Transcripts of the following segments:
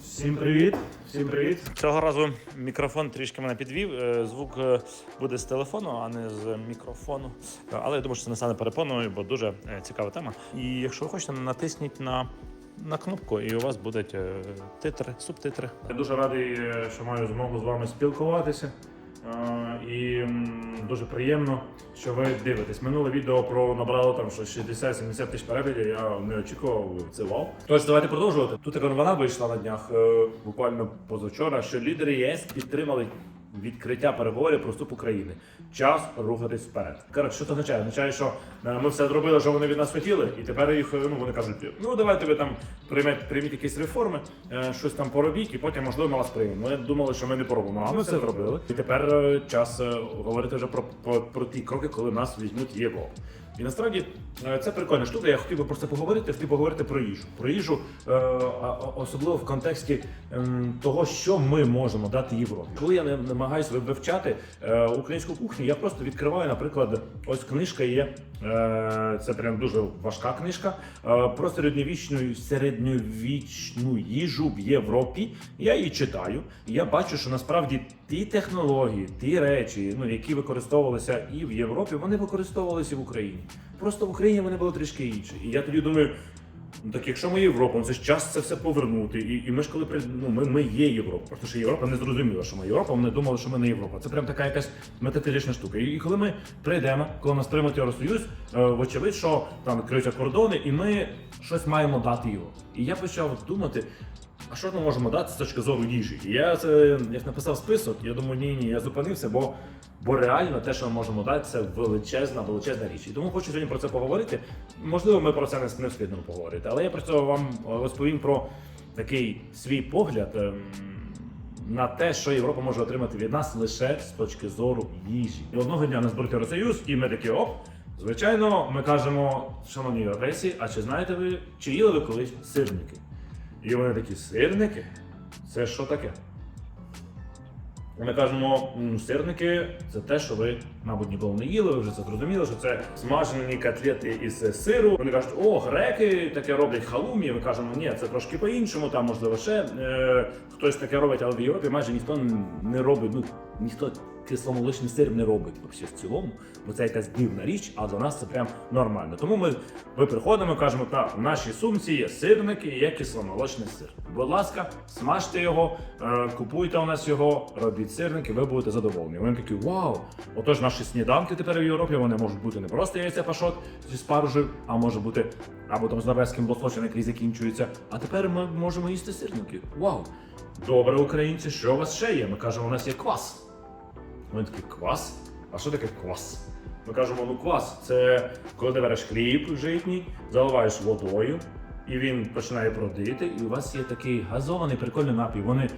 Всім привіт! Всім привіт! Цього разу мікрофон трішки мене підвів. е, Звук е, буде з телефону, а не з мікрофону. Е, Але я думаю, що це не стане перепоною, бо дуже цікава тема. І якщо ви хочете, натисніть на. На кнопку, і у вас будуть титри, субтитри. Я дуже радий, що маю змогу з вами спілкуватися. І дуже приємно, що ви дивитесь. Минуле відео про набрало там що 60-70 тисяч переглядів. Я не очікував. Це вау. Тож давайте продовжувати. Тут новина вийшла на днях, е, буквально позавчора, що лідери ЄС підтримали. Відкриття переговорів про вступ України. Час рухатись вперед. Коротше, що це означає? Означає, що е, ми все зробили, що вони від нас хотіли, і тепер їх е, ну вони кажуть: ну давайте ви там приймете прийміть якісь реформи, е, щось там поробіть, і потім можливо ми вас приймемо. Ми думали, що ми не поробимо, а ми все зробили. І тепер час говорити вже про, про, про ті кроки, коли нас візьмуть Європу. І насправді е, це прикольна штука. Я хотів би про це поговорити. Хотів поговорити про їжу. Про їжу, е, особливо в контексті ем, того, що ми можемо дати Європі. Коли я не намагаюся вивчати е, українську кухню, я просто відкриваю, наприклад, ось книжка є. Це прям дуже важка книжка. Про середньовічну середньовічну їжу в Європі. Я її читаю, і я бачу, що насправді ті технології, ті речі, ну які використовувалися і в Європі, вони використовувалися в Україні. Просто в Україні вони були трішки інші. І я тоді думаю. Ну так якщо ми Європа, ну це ж час це все повернути. І, і ми ж коли при- ну, ми, ми є Європа. Просто що Європа не зрозуміла, що ми Європа, вони думали, що ми не Європа. Це прям така якась метафізична штука. І, і коли ми прийдемо, коли нас приймуть Євросоюз, е, вочевидь, що там відкриються кордони, і ми щось маємо дати Європі. І я почав думати. А що ж ми можемо дати з точки зору їжі? І я це як написав список, я думаю, ні, ні, я зупинився, бо, бо реально те, що ми можемо дати, це величезна, величезна річ. І тому хочу сьогодні про це поговорити. Можливо, ми про це не, не встигнемо поговорити, але я про це вам е, розповім про такий свій погляд. ем, На те, що Європа може отримати від нас лише з точки зору їжі. І одного дня нас беруть Євросоюз, і ми такі оп. Звичайно, ми кажемо, шановні європейці, а чи знаєте ви, чи їли ви колись сирники? І вони такі сирники? Це що таке? Ми кажемо, «М, сирники це те, що ви, мабуть, ніколи не їли, ви вже це зрозуміли, що це смажені котлети із сиру. Вони кажуть, о, греки таке роблять халумі. Ми кажемо, ні, це трошки по-іншому, там можливо ще е, хтось таке робить, але в Європі майже ніхто не робить. Ну ніхто кисломолочний сир не робить вообще в цілому, бо це якась дивна річ, а до нас це прям нормально. Тому ми, ми приходимо і кажемо, так, в нашій сумці є сирники і є кисломолочний сир. Будь ласка, смажте його, е, купуйте у нас його, робіть сирники, ви будете задоволені. Вони такі, вау! Отож, наші сніданки тепер в Європі вони можуть бути не просто яйця пашот зі спаржею, а може бути або там з норвезьким лососем, який закінчується. А тепер ми можемо їсти сирники. Вау! Добре, українці, що у вас ще є? Ми кажемо, у нас є квас. Вони такі квас? А що таке квас? Ми кажемо, ну квас це коли ти береш хліб житній, заливаєш водою, і він починає бродити, і у вас є такий газований прикольний напій. Вони.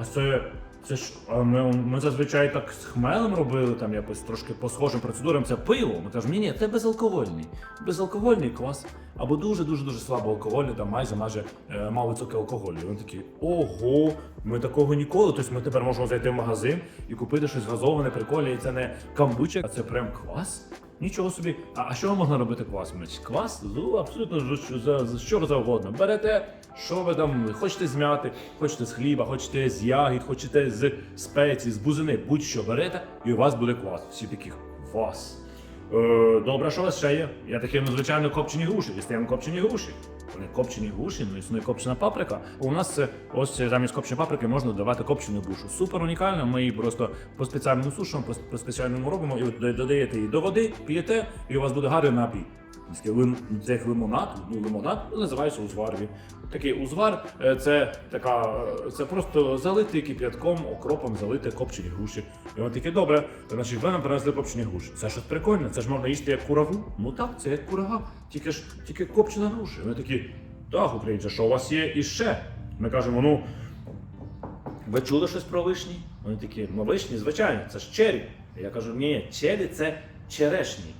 Ось це. Це ж ми, ми зазвичай так з хмелем робили, там якось трошки по схожим процедурам. Це пиво. Ми кажемо, ні, ні, це безалкогольний. Безалкогольний квас. Або дуже дуже слабо алкогольний, там майже майже е, мало високий алкоголь. І вони такі, ого, ми такого ніколи. Тобто ми тепер можемо зайти в магазин і купити щось газоване, прикольне, і це не камбуча, а це прям квас. Нічого собі. А, а що можна робити квас? Квас? Ну, абсолютно з- з- за, за що завгодно. Берете, що ви там хочете змяти, хочете з хліба, хочете з ягід, хочете з спецій, з бузини, будь-що берете, і у вас буде квас. Всі такі квас. Е, добре, що у вас ще є? Я такі, ну, звичайно, копчені груші. Дістаємо копчені груші. Копчені груші, ну існує копчена паприка. У нас це ось замість копченої паприки можна додавати копчену грушу. Супер унікально. Ми її просто по спеціальному сушимо, по спеціальному робимо, і додаєте її до води, п'єте, і у вас буде гарний напій. Це як лимонад, ну лимонад називається узвар. Він. Такий узвар е, це така, е, це просто залити кип'ятком, окропом залити копчені груші. І вони такі, добре, значить ви нам принесли копчені груші. Це щось прикольне, це ж можна їсти як кураву. Ну так, це як курага, тільки ж тільки копчена груша. Вони такі, так, українці, що у вас є іще? Ми кажемо, ну. Ви чули щось про вишні? Вони такі, ну вишні, звичайно, це ж чері. Я кажу, ні, чері це черешні.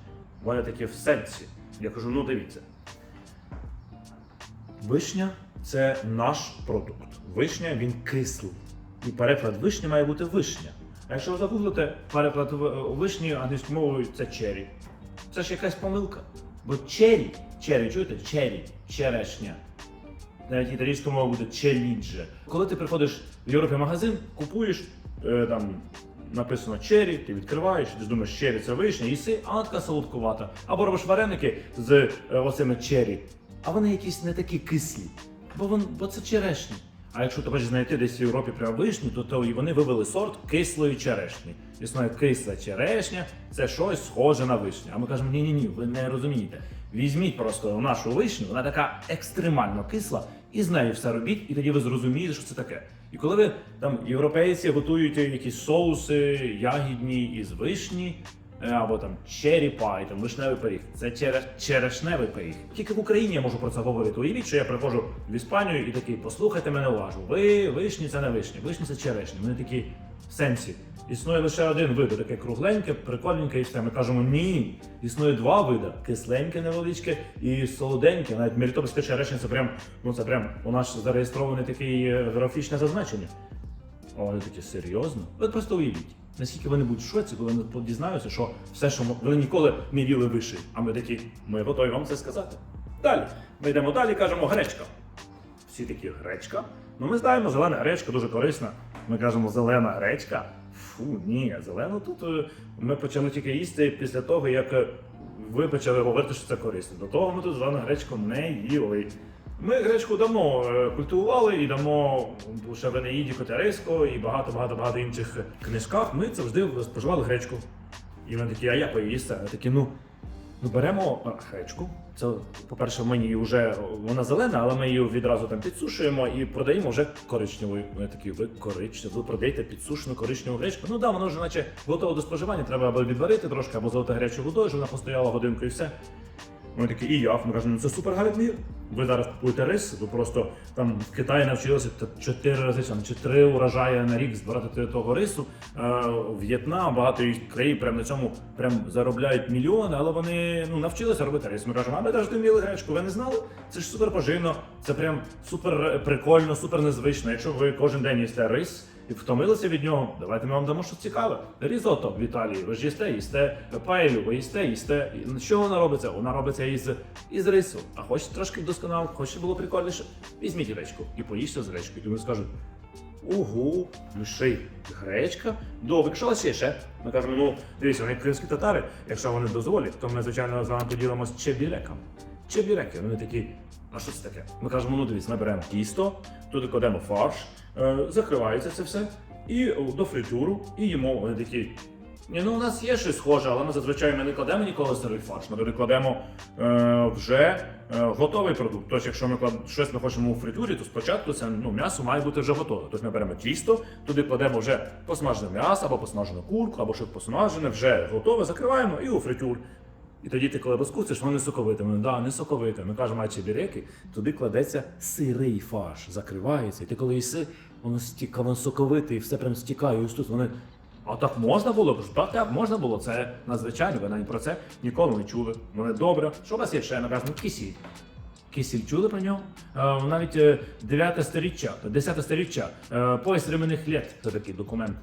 Вони такі в сенсі. Я кажу, ну дивіться. Вишня це наш продукт. Вишня він кислий. І переклад вишні має бути вишня. А якщо ви загуглите переклад в- вишні англійською мовою це чері. Це ж якась помилка. Бо чері, чері, чуєте? Чері, черешня. навіть італійською мовою буде челідже. Коли ти приходиш в Європі магазин, купуєш е, там. Написано чері, ти відкриваєш, ти думаєш, чері це вишня, їси, а вона така солодкувата. Або робиш вареники з е, оцими чері, а вони якісь не такі кислі, бо, вон, бо це черешні. А якщо ти хочеш знайти десь в Європі прям вишню, то, то вони вивели сорт кислої черешні. Існує кисла черешня, це щось схоже на вишню. А ми кажемо, ні, ні, ні, ви не розумієте. Візьміть просто нашу вишню, вона така екстремально кисла, і з нею все робіть, і тоді ви зрозумієте, що це таке. І коли ви там європейці готуєте якісь соуси ягідні із вишні, е, або там черрі пай, там вишневий пиріг. Це череш, черешневий пиріг. Тільки в Україні я можу про це говорити. Уявіть, що я приходжу в Іспанію і такий, послухайте мене уважно. Ви вишні це не вишні, вишні це черешні. Вони такі сенсі. Існує лише один вид, таке кругленьке, прикольненьке і все. Ми кажемо ні. Існує два види: кисленьке невеличке і солоденьке. Навіть мелітопольська черешня це прям, ну це прям у нас зареєстрований такий е, графічне зазначення. А вони такі серйозно? Ви просто уявіть, наскільки вони будуть в шоці, коли вони дізнаються, що все, що вони ніколи не їли виші. А ми такі, ми готові вам це сказати. Далі. Ми йдемо далі, кажемо гречка. Всі такі гречка. Ну ми знаємо, зелена гречка дуже корисна. Ми кажемо зелена гречка. Фу, ні, зелену тут е, ми почали тільки їсти після того, як е, ви почали говорити, що це корисно. До того ми тут зелену гречку не їли. Ми гречку давно е, культивували і давно ще в Енеїді і багато багато багато інших книжках. Ми завжди споживали гречку. І вони такі, а як їсте? А такі, ну беремо гречку. Це, по-перше, її вже вона зелена, але ми її відразу там підсушуємо і продаємо вже коричневою. Ми такі, ви коричневу, ви продаєте підсушену коричневу гречку. Ну да, воно вже наче готова до споживання, треба або відварити трошки, або залити гарячу водою, щоб вона постояла годинку і все. Вони такі, і як? Ми кажемо, ну це супер гарний. Ви зараз купуєте рис, ви просто там в Китаї навчилися чотири рази там, чи три урожаї на рік збирати того рису. Е, В'єтнам, багато їх країн прям на цьому прям заробляють мільйони, але вони ну, навчилися робити рис. Ми кажемо, а ми теж вміли гречку, ви не знали? Це ж супер поживно, це прям супер прикольно, супер незвично. Якщо ви кожен день їсте рис, і втомилися від нього, давайте ми вам дамо щось цікаве. Різото в Італії. Ви ж їсте, їсте паелю, ви їсте, їсте. Що вона робиться? Вона робиться із, із рису. А хочете трошки вдосконало, хочете було прикольніше? Візьміть гречку і поїжте з гречкою. І вони скажуть. Угу, ну ще гречка. Добре, вас є ще. Ми кажемо, ну дивіться, вони кримські татари, якщо вони дозволять, то ми, звичайно, з вами поділимось чебіреком. Чебіреки, вони такі, а що це таке? Ми кажемо, ну дивіться, ми беремо тісто, туди кладемо фарш, закривається це все, і е, до фритюру, і їмо. Вони такі. Ні, ну у нас є щось схоже, але ми зазвичай ми не кладемо ніколи сирий фарш. Ми туди кладемо е, вже е, готовий продукт. Тобто, якщо ми клад... щось ми хочемо у фритюрі, то спочатку це ну, м'ясо має бути вже готове. Тобто ми беремо тісто, туди кладемо вже посмажене м'ясо, або посмажену курку, або щось посмажене, вже готове, закриваємо і у фритюр. І тоді ти, коли розкусиш, воно не соковите. Ми да, не соковите. Ми кажемо, а чебіреки, туди кладеться сирий фарш, закривається. І ти коли їси, воно стіка, воно соковите, і все прям стікає. Ось тут вони. А так можна було? Кажу, Так, так, можна було. Це надзвичайно. Ви навіть про це ніколи не чули. Вони добре. Що у вас є ще? Напевно, кисіль. Кисіль чули про нього? Е, навіть е, 9 сторіччя, 10 сторіччя, е, пояс ременних літ. Це такий документ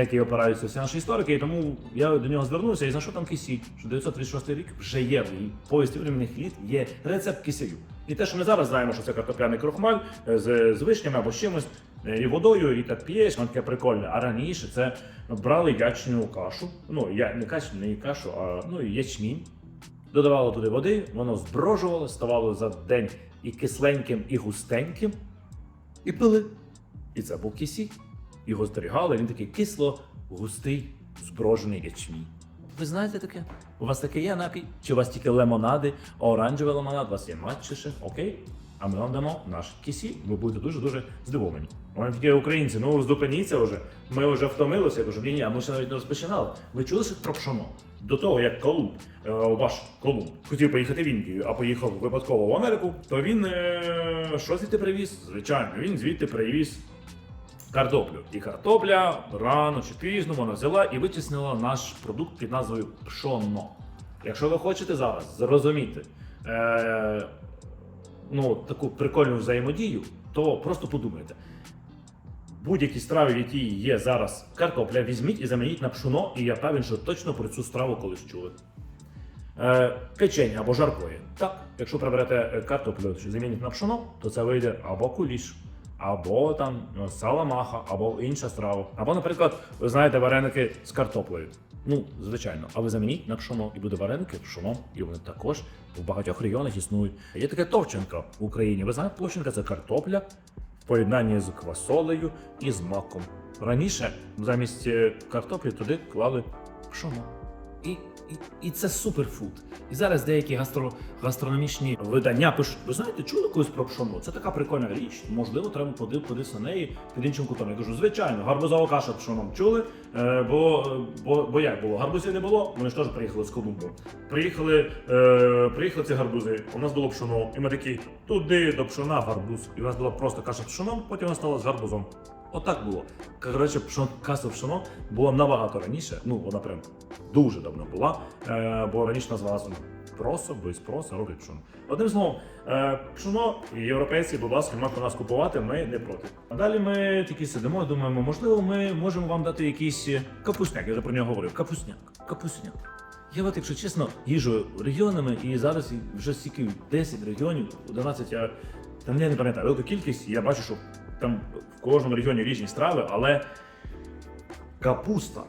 який опираються всі наші історики, і тому я до нього звернувся і знайшов там кисіль, що 936 рік вже є в повісті временних літ, є рецепт киселю. І те, що ми зараз знаємо, що це картопляний крохмаль е, з, з вишнями або з чимось, е, і водою, і так п'єш, воно таке прикольне. А раніше це брали ячню кашу, ну я не кашу, не кашу, а ну ячмінь. Додавали туди води, воно зброжувало, ставало за день і кисленьким, і густеньким, і пили. І це був кисіль. Його зберігали, він такий кисло, густий, зброжений ячмінь. Ви знаєте таке? У вас таке є напій? Чи у вас тільки лимонади, оранжевий лимонад, у вас є матчі ще? Окей? А ми вам дамо наш кисіль. Ви будете дуже-дуже здивовані. Вони такі українці, ну зупиніться вже. Ми вже втомилися. Я кажу, ні, ні, а ми ще навіть не розпочинали. Ви чули що про пшоно? До того, як Колумб, е, ваш Колумб, хотів поїхати в Індію, а поїхав випадково в Америку, то він е, що звідти привіз? Звичайно, він звідти привіз картоплю. І картопля рано чи пізно вона взяла і витіснила наш продукт під назвою пшоно. Якщо ви хочете зараз зрозуміти е, ну, таку прикольну взаємодію, то просто подумайте. Будь-які страви, в якій є зараз картопля, візьміть і замініть на пшоно, і я певен, що точно про цю страву колись чули. Е, печення або жаркої. Так, якщо приберете е, картоплю, що замінить на пшоно, то це вийде або куліш, або там ну, саламаха, або інша страва. Або, наприклад, ви знаєте вареники з картоплею. Ну, звичайно, а ви замініть на пшоно і буде вареники пшоно, і вони також в багатьох регіонах існують. Є таке товченка в Україні. Ви знаєте, товченка це картопля в поєднанні з квасолею і з маком. Раніше замість е, картоплі туди клали пшоно. І, і, і це суперфуд. І зараз деякі гастро, гастрономічні видання пишуть: ви знаєте, чули колись про пшоно? Це така прикольна річ. Можливо, треба подив- подивитися на неї під іншим кутом. Я кажу, звичайно, гарбузова каша пшоном чули. Е, бо, бо, бо як було? Гарбузів не було, вони ж теж приїхали з Колумбу. Приїхали, е, приїхали ці гарбузи, у нас було пшоно, і ми такі, туди до пшона гарбуз. І у нас була просто каша пшоном, потім вона стала з гарбузом. Отак було. Коротше, пшон, каша пшоно була набагато раніше. Ну, вона прям дуже давно була, е, бо раніше називалася вона просо, без проса роблять пшоно. Одним словом, е, пшоно європейці, будь ласка, можете нас купувати, ми не проти. А далі ми такі сидимо, думаємо, можливо, ми можемо вам дати якийсь е, капусняк. Я вже про нього говорив. Капусняк, капусняк. Я от, якщо чесно, їжу регіонами, і зараз вже стільки 10 регіонів, 11, я там я не пам'ятаю велику кількість, і я бачу, що там в кожному регіоні різні страви, але капуста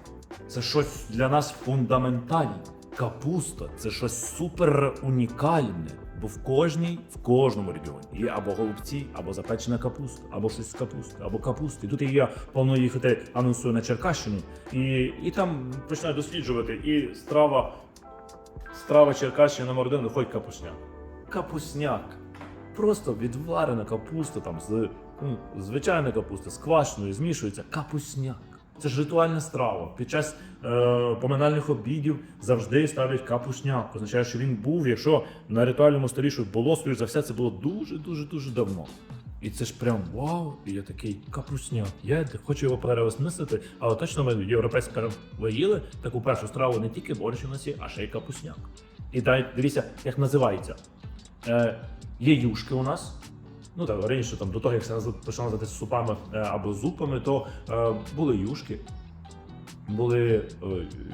це щось для нас фундаментальне. Капуста це щось супер унікальне. Бо в кожній, в кожному регіоні є або голубці, або запечена капуста, або щось з капусти, або капусти. Тут я планую їхати анонсую на Черкащину, і, і там починаю досліджувати. І страва, страва Черкащини номер один виходить капусняк. Капусняк. Просто відварена капуста там з ну, звичайна капуста, з змішується. Капусняк. Це ж ритуальна страва. Під час е, поминальних обідів завжди ставлять капусняк. Означає, що він був, якщо на ритуальному столі щось було, скоріш за все, це було дуже дуже давно. І це ж прям вау! І я такий капусняк. Я хочу його переосмислити, але точно ми європейські ви їли таку першу страву не тільки борщ у нас є, а ще й капусняк. І дивіться, як називається. Е, є юшки у нас. Ну так, раніше там до того, як назв- почало називатися супами е, або зупами, то е, були юшки, були е,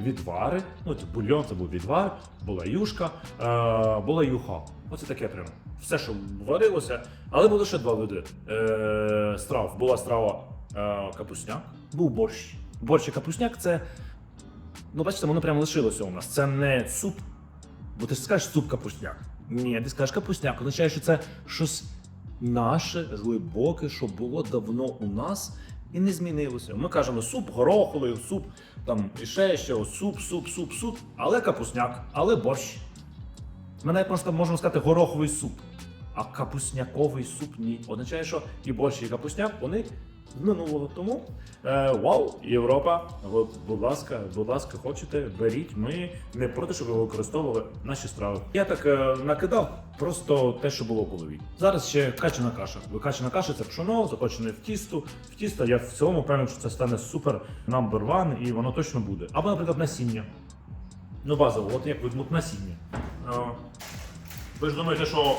відвари. Ну, це бульйон, це був відвар, була юшка, е, була юха. Оце таке прямо. Все, що варилося, але було ще два види е, страв. Була страва е, капусняк, був борщ. Борщ і капусняк це. Ну, бачите, воно прямо лишилося у нас. Це не суп Бо ти ж скажеш суп капустняк. Ні, ти скажеш капустняк. Означає, що це щось наше, глибоке, що було давно у нас і не змінилося. Ми кажемо суп гороховий, суп там і ще що, суп, суп, суп, суп, але капусняк, але борщ. Ми навіть просто можемо сказати гороховий суп. А капусняковий суп ні. Означає, що і борщ, і капусняк вони минулого. Тому е, вау, Європа, от, будь ласка, будь ласка, хочете, беріть. Ми не проти, щоб ви використовували наші страви. Я так е, накидав просто те, що було в голові. Зараз ще качана каша. Качана каша це пшоно, закочене в тісто. В тісто я в цілому певен, що це стане супер number one, і воно точно буде. Або, наприклад, насіння. Ну, базово, от як візьмуть насіння. Е, ви ж думаєте, що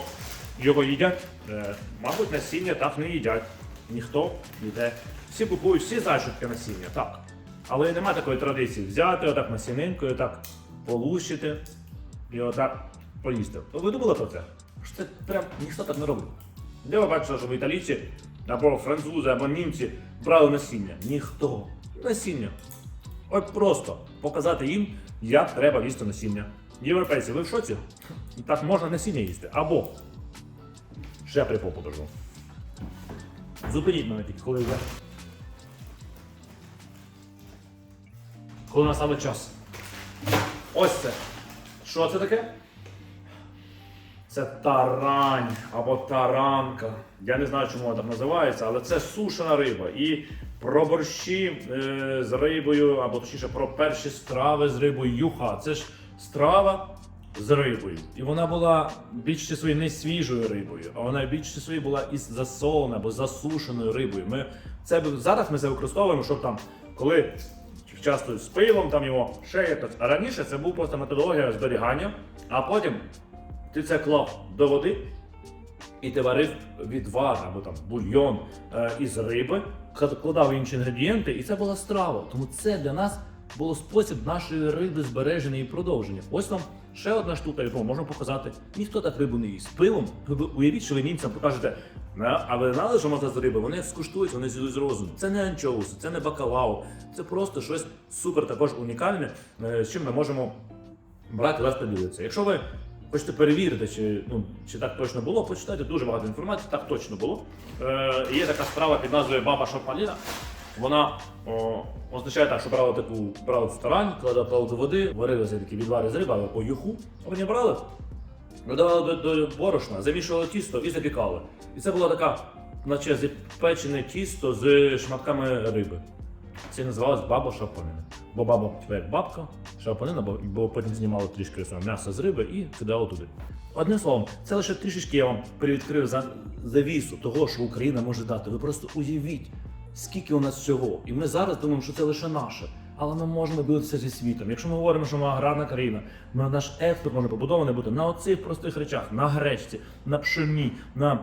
його їдять? Е, мабуть, насіння так не їдять. Ніхто ніде. Всі купують, всі знають, що таке насіння, так. Але немає такої традиції взяти отак насінинкою, отак полущити і отак поїсти. Ви думали про це? Що це прям ніхто так не робить. Де ви бачите, що італійці або французи, або німці брали насіння? Ніхто. Насіння. От просто показати їм, як треба їсти насіння. Європейці, ви в шоці? Так можна насіння їсти. Або ще припов покажу. Зупиніть мене тільки, коли вже. Коли настане час. Ось це. Що це таке? Це тарань або таранка. Я не знаю, чому вона так називається, але це сушена риба. І про борщі е, з рибою, або точніше про перші страви з рибою юха. Це ж страва з рибою. І вона була більше своєю не свіжою рибою, а вона більше своєю була із засоленою або засушеною рибою. Ми це зараз ми це використовуємо, щоб там, коли часто з пивом там його ще якось. А раніше це був просто методологія зберігання, а потім ти це клав до води і ти варив відвар або там бульйон е, із риби, кладав інші інгредієнти, і це була страва. Тому це для нас було спосіб нашої риби збереження і продовження. Ось вам Ще одна штука, яку можна показати. Ніхто так рибу не їсть. Пивом, ви уявіть, що ви німцям покажете, а ви знали, що можна з риби? Вони скуштують, вони з'їдуть з розум. Це не анчоуси, це не бакалау, це просто щось супер також унікальне, е, з чим ми можемо брати вас поділитися. Якщо ви хочете перевірити, чи, ну, чи так точно було, почитайте дуже багато інформації, так точно було. Е, є така справа під назвою Баба Шапаліна. Вона о, означає так, що брали таку брали в стороні, кладали палку води, варили такі відвари з риби, але по юху. Вони брали, додавали до, до борошна, замішували тісто і запікали. І це була така, наче запечене тісто з шматками риби. Це називалось баба шапонина. Бо баба як бабка, шапонина, бо, бо потім знімали трішки м'ясо з риби і кидали туди. Одним словом, це лише трішечки я вам привідкрив за завісу того, що Україна може дати. Ви просто уявіть, скільки у нас всього. І ми зараз думаємо, що це лише наше. Але ми можемо ділитися зі світом. Якщо ми говоримо, що ми аграрна країна, ми, наш експорт може побудований бути на оцих простих речах, на гречці, на пшені, на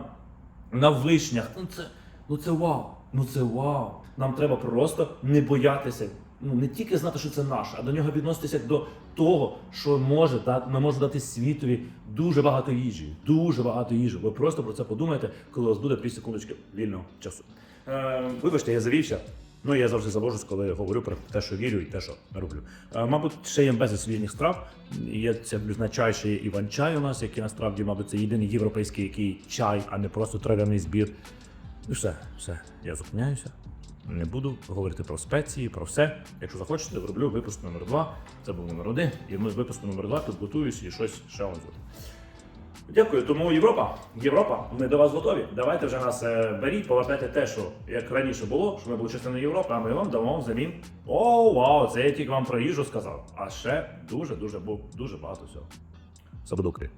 на вишнях. Ну це, ну це вау. Ну це вау. Нам треба просто не боятися. Ну не тільки знати, що це наше, а до нього відноситися до того, що може да, ми можемо дати світові дуже багато їжі. Дуже багато їжі. Ви просто про це подумайте, коли у вас буде 2 секундочки вільного часу. Е, вибачте, я завівся. Ну, я завжди завожусь, коли говорю про те, що вірю і те, що роблю. Е, мабуть, ще є безліч своїх страв. Є це блюзначай, ще іван-чай у нас, який насправді, мабуть, це єдиний європейський який чай, а не просто трав'яний збір. І все, все, я зупиняюся. Не буду говорити про спеції, про все. Якщо захочете, зроблю випуск номер 2 Це був номер один. І ми випуску номер 2 підготуюсь і щось ще вам зроблю. Дякую, тому Європа, Європа, ми до вас готові. Давайте вже нас е, беріть, повертайте те, що як раніше було, що ми були частиною Європи, а ми вам дамо замін. О, вау, це я тільки вам про їжу сказав. А ще дуже-дуже дуже багато всього. За продукти.